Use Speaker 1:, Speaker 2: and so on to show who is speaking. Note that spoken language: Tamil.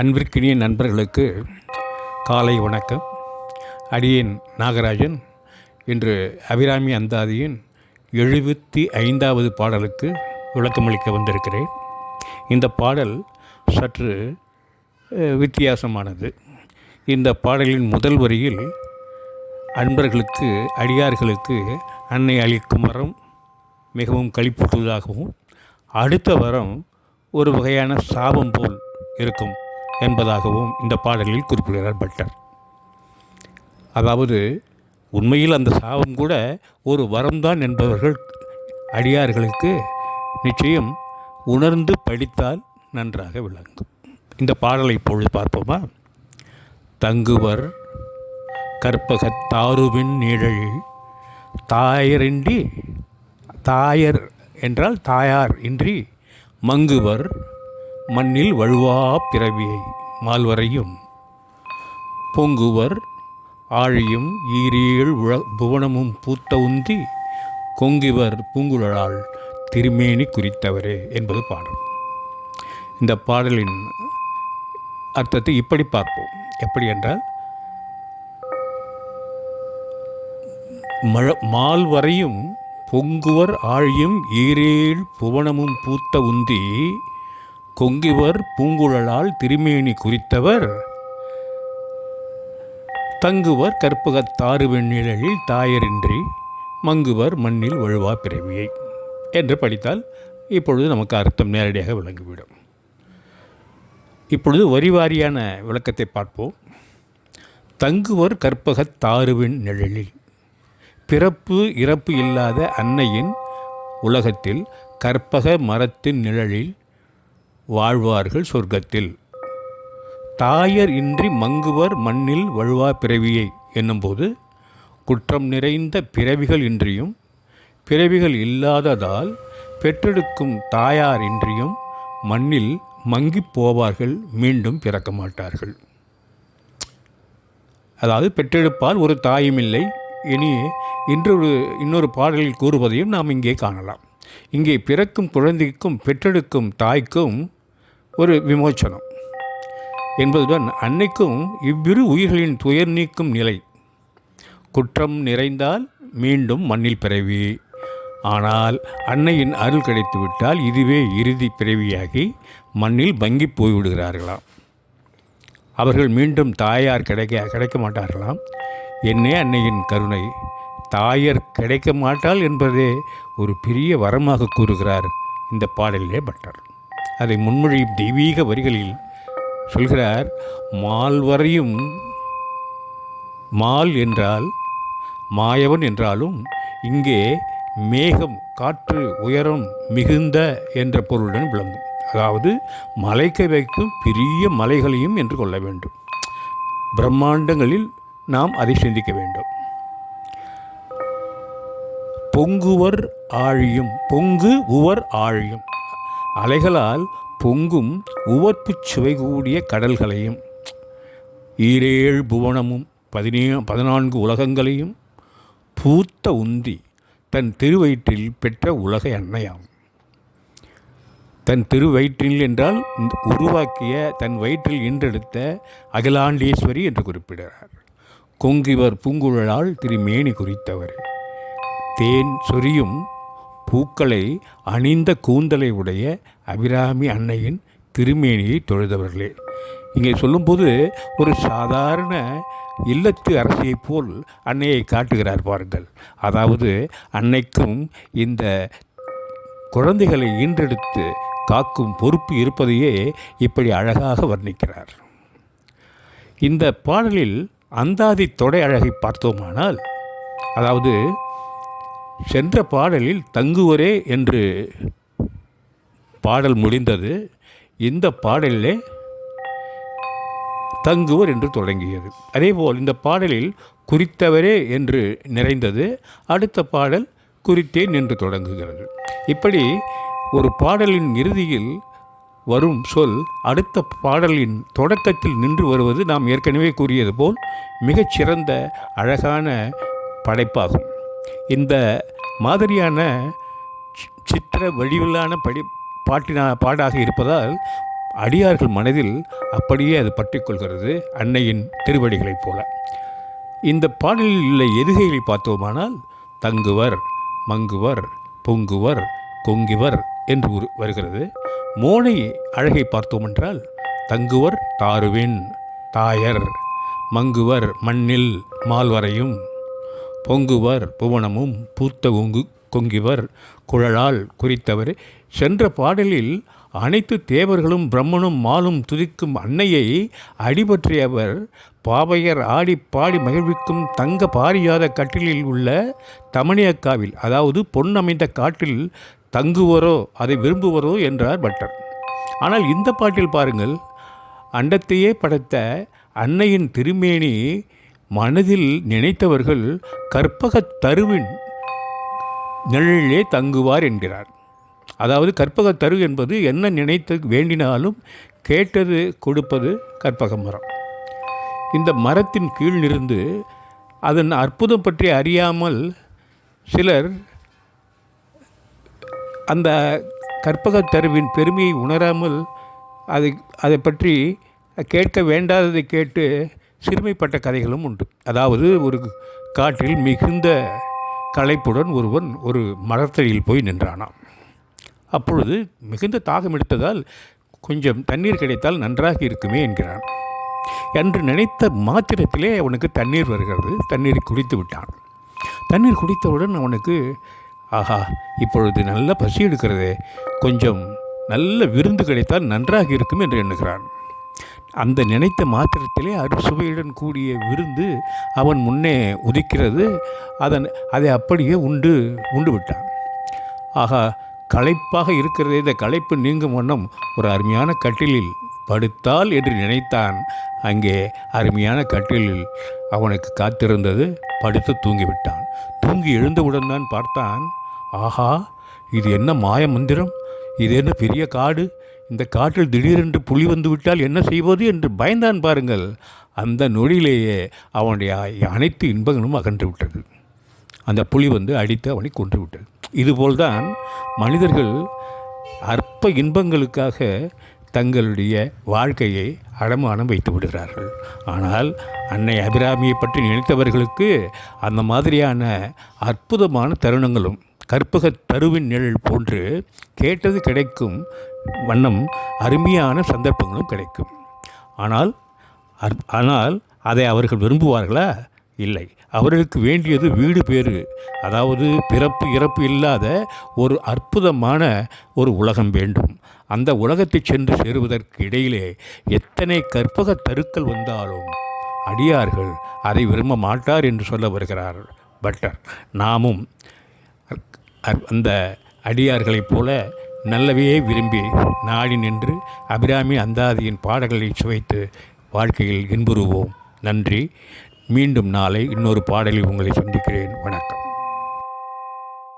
Speaker 1: அன்பிற்கினிய நண்பர்களுக்கு காலை வணக்கம். அடியேன் நாகராஜன். இன்று அபிராமி அந்தாதியின் எழுபத்தி ஐந்தாவது பாடலுக்கு விளக்கமளிக்க வந்திருக்கிறேன். இந்த பாடல் சற்று வித்தியாசமானது. இந்த பாடலின் முதல் வரியில் அன்பர்களுக்கு அடியார்களுக்கு அன்னை அளிக்கும் வரம் மிகவும் களிப்பூட்டுவதாகவும் அடுத்த வரம் ஒரு வகையான சாபம் போல் இருக்கும். என்பதாகவும் இந்த பாடலில் குறிப்பிடுகிறார் பட்டர். அதாவது உண்மையில் அந்த சாபம் கூட ஒரு வரம்தான் என்பவர்கள் அடியார்களுக்கு நிச்சயம் உணர்ந்து படித்தால் நன்றாக விளங்கும். இந்த பாடலை இப்பொழுது பார்ப்போமா? தங்குவர் கற்பகத் தாருவின் தாயரின்றி தாயர் என்றால் தாயார் இன்றி மங்குவர் மண்ணில் வழுவா பிறவியை மால்வரையும். பொங்குவர் ஆழியும் ஈரேழ் உழ புவனமும் பூத்த உந்தி கொங்கிவர் பூங்குழலால் திருமேனி குறித்தவரே என்பது பாடல். இந்த பாடலின் அர்த்தத்தை இப்படி பார்ப்போம். எப்படி என்றால் மழ மால் வரையும் பொங்குவர் ஆழியும் ஈரேழ் புவனமும் பூத்த உந்தி கொங்கிவர் பூங்குழலால் திருமேனி குறித்தவர். தங்குவர் கற்பகத்தாறு வெண்ணிழலில் தாயரின்றி மங்குவர் மண்ணில் வழுவா பிறவியை என்று படித்தால் இப்பொழுது நமக்கு அர்த்தம் நேரடியாக விளங்கிவிடும். இப்பொழுது வரிவாரியான விளக்கத்தை பார்ப்போம். தங்குவர் கற்பகத் தாருவின் நிழலில் பிறப்பு இறப்பு இல்லாத அன்னையின் உலகத்தில் கற்பக மரத்தின் நிழலில் வாழ்வார்கள் சொர்க்கத்தில். தாயர் இன்றி மங்குவர் மண்ணில் வழுவா பிறவியை என்னும்போது குற்றம் நிறைந்த பிறவிகள் இன்றியும் பிறவிகள் இல்லாததால் பெற்றெடுக்கும் தாயார் இன்றியும் மண்ணில் மங்கிப் போவார்கள் மீண்டும் பிறக்க மாட்டார்கள். அதாவது பெற்றெடுப்பால் ஒரு தாயும் இல்லை. இனி இன்றொரு இன்னொரு பாடலில் கூறுவதையும் நாம் இங்கே காணலாம். இங்கே பிறக்கும் குழந்தைக்கும் பெற்றெடுக்கும் தாய்க்கும் ஒரு விமோச்சனம் என்பதுடன் அன்னைக்கும் இவ்விரு உயிர்களின் துயர் நீக்கும் நிலை. குற்றம் நிறைந்தால் மீண்டும் மண்ணில் பிறவி. ஆனால் அன்னையின் அருள் கிடைத்துவிட்டால் இதுவே இறுதி பிறவியாகி மண்ணில் பங்கி போய்விடுகிறார்களாம். அவர்கள் மீண்டும் தாயார் கிடைக்க கிடைக்க மாட்டார்களாம். என்னே அன்னையின் கருணை. தாயர் கிடைக்க மாட்டாள் என்பதே ஒரு பெரிய வரமாக கூறுகிறார் இந்த பாடலிலே பட்டர். அதை முன்மொழியும் தெய்வீக வரிகளில் சொல்கிறார் மால்வரையும் மால் என்றால் மாயவன் என்றாலும் இங்கே மேகம் காற்று உயரம் மிகுந்த என்ற பொருளுடன் விளங்கும். அதாவது மலைக்க வைக்கும் பெரிய மலைகளையும் என்று கொள்ள வேண்டும். பிரம்மாண்டங்களில் நாம் அதை சிந்திக்க வேண்டும். பொங்குவர் ஆழியும் பொங்கு உவர் ஆழியும். அலைகளால் பொங்கும் உவர்ப்புச் சுவை கூடிய கடல்களையும் ஈரேழு புவனமும் பதினே பதினான்கு உலகங்களையும் பூத்த உந்தி தன் திருவயிற்றில் பெற்ற உலக அன்னையாம். தன் திருவயிற்றில் என்றால் உருவாக்கிய தன் வயிற்றில் இன்றெடுத்த அகிலாண்டேஸ்வரி என்று குறிப்பிடுகிறார். கொங்கிவர் பூங்குழலால் திருமேனி குறித்தவர். தேன் சொரியும் பூக்களை அணிந்த கூந்தலை உடைய அபிராமி அன்னையின் திருமேனியை தொழுதவர்களே. இங்கே சொல்லும்போது ஒரு சாதாரண இல்லத்து அரசியைப் போல் அன்னையை காட்டுகிறார் பாருங்கள். அதாவது அன்னைக்கும் இந்த குழந்தைகளை ஈன்றெடுத்து காக்கும் பொறுப்பு இருப்பதையே இப்படி அழகாக வர்ணிக்கிறார். இந்த பாடலில் அந்தாதி தொடை அழகை பார்த்தோமானால் அதாவது சென்ற பாடலில் தங்குவரே என்று பாடல் முடிந்தது. இந்த பாடலிலே தங்குவர் என்று தொடங்கியது. அதேபோல் இந்த பாடலில் குறித்தவரே என்று நிறைந்தது. அடுத்த பாடல் குறித்தேன் என்று தொடங்குகிறது. இப்படி ஒரு பாடலின் இறுதியில் வரும் சொல் அடுத்த பாடலின் தொடக்கத்தில் நின்று வருவது நாம் ஏற்கனவே கூறியது போல் மிகச்சிறந்த அழகான படைப்பாகும். இந்த மாதிரியான சித்திர வடிவிலான படி பாட்டினா பாடாக இருப்பதால் அடியார்கள் மனதில் அப்படியே அது பற்றிக்கொள்கிறது அன்னையின் திருவடிகளைப் போல. இந்த பாடலில் உள்ள எதுகைகளை பார்த்தோமானால் தங்குவர் மங்குவர் பொங்குவர் கொங்கிவர் என்று வருகிறது. மோனை அழகை பார்த்தோமென்றால் தங்குவர் தாருவின் தாயர் மங்குவர் மண்ணில் மால்வரையும் பொங்குவர் புவனமும் பூத்த ஒங்கு கொங்கிவர் குழலால் குறித்தவர். சென்ற பாடலில் அனைத்து தேவர்களும் பிரம்மனும் மாலும் துதிக்கும் அன்னையை அடிபற்றியவர். பாவையர் ஆடி பாடி மகிழ்விக்கும் தங்க பாரியாத கட்டிலில் உள்ள தமணியக்காவில் அதாவது பொன் அமைந்த காட்டில் தங்குவரோ அதை விரும்புவரோ என்றார் பட்டர். ஆனால் இந்த பாட்டில் பாருங்கள் அண்டத்தையே படைத்த அன்னையின் திருமேனி மனதில் நினைத்தவர்கள் கற்பகத் தருவின் நிழலிலே தங்குவார் என்கிறார். அதாவது கற்பக தரு என்பது என்ன நினைத்து வேண்டினாலும் கேட்டது கொடுப்பது கற்பக மரம். இந்த மரத்தின் கீழ் இருந்து அதன் அற்புதம் பற்றி அறியாமல் சிலர் அந்த கற்பக தருவின் பெருமையை உணராமல் அதை அதை பற்றி கேட்க வேண்டாததை கேட்டு சிறுமைப்பட்ட கதைகளும் உண்டு. அதாவது ஒரு காட்டில் மிகுந்த களைப்புடன் ஒருவன் ஒரு மரத்தடியில் போய் நின்றானாம். அப்பொழுது மிகுந்த தாகம் எடுத்ததால் கொஞ்சம் தண்ணீர் கிடைத்தால் நன்றாக இருக்குமே என்கிறான். என்று நினைத்த மாத்திரத்திலே அவனுக்கு தண்ணீர் வருகிறது. தண்ணீர் குடித்து விட்டான். தண்ணீர் குடித்தவுடன் அவனுக்கு ஆஹா இப்பொழுது நல்ல பசி எடுக்கிறதே. கொஞ்சம் நல்ல விருந்து கிடைத்தால் நன்றாக இருக்கும் என்று எண்ணுகிறான். அந்த நினைத்த மாத்திரத்திலே அறுசுவையுடன் கூடிய விருந்து அவன் முன்னே உதிக்கிறது. அதன் அதை அப்படியே உண்டு உண்டு விட்டான். ஆகா களைப்பாக இருக்கிறதே இந்த களைப்பு நீங்கும் வண்ணம் ஒரு அருமையான கட்டிலில் படுத்தால் என்று நினைத்தான். அங்கே அருமையான கட்டிலில் அவனுக்கு காத்திருந்தது படுத்து தூங்கிவிட்டான். தூங்கி எழுந்தவுடன் தான் பார்த்தான். ஆஹா இது என்ன மாய மந்திரம்? இது என்ன பெரிய காடு? இந்த காட்டில் திடீரென்று புலி வந்து விட்டால் என்ன செய்வது என்று பயந்தான் பாருங்கள். அந்த நொடியிலேயே அவனுடைய அனைத்து இன்பங்களும் அகன்று விட்டது. அந்த புலி வந்து அடித்து அவனை கொன்று விட்டது. இதுபோல்தான் மனிதர்கள் அற்ப இன்பங்களுக்காக தங்களுடைய வாழ்க்கையை அடமானம் வைத்து விடுகிறார்கள். ஆனால் அன்னை அபிராமியை பற்றி நினைத்தவர்களுக்கு அந்த மாதிரியான அற்புதமான தருணங்களும் கற்பக தருவின் நிழல் போன்று கேட்டது கிடைக்கும் வண்ணம் அருமையான சந்தர்ப்பங்களும் கிடைக்கும். ஆனால் அற்- ஆனால் அதை அவர்கள் விரும்புவார்களா? இல்லை. அவர்களுக்கு வேண்டியது வீடு பேறு. அதாவது பிறப்பு இறப்பு இல்லாத ஒரு அற்புதமான ஒரு உலகம் வேண்டும். அந்த உலகத்தை சென்று சேருவதற்கு இடையிலே எத்தனை கற்பக தருக்கள் வந்தாலும் அடியார்கள் அதை விரும்ப மாட்டார் என்று சொல்ல வருகிறார் பட்டர். நாமும் அந்த அடியார்களைப் போல நல்லவையே விரும்பி நாடி நின்று அபிராமி அந்தாதியின் பாடல்களை சுவைத்து வாழ்க்கையில் இன்புறுவோம். நன்றி. மீண்டும் நாளை இன்னொரு பாடலில் உங்களை சந்திக்கிறேன். வணக்கம்.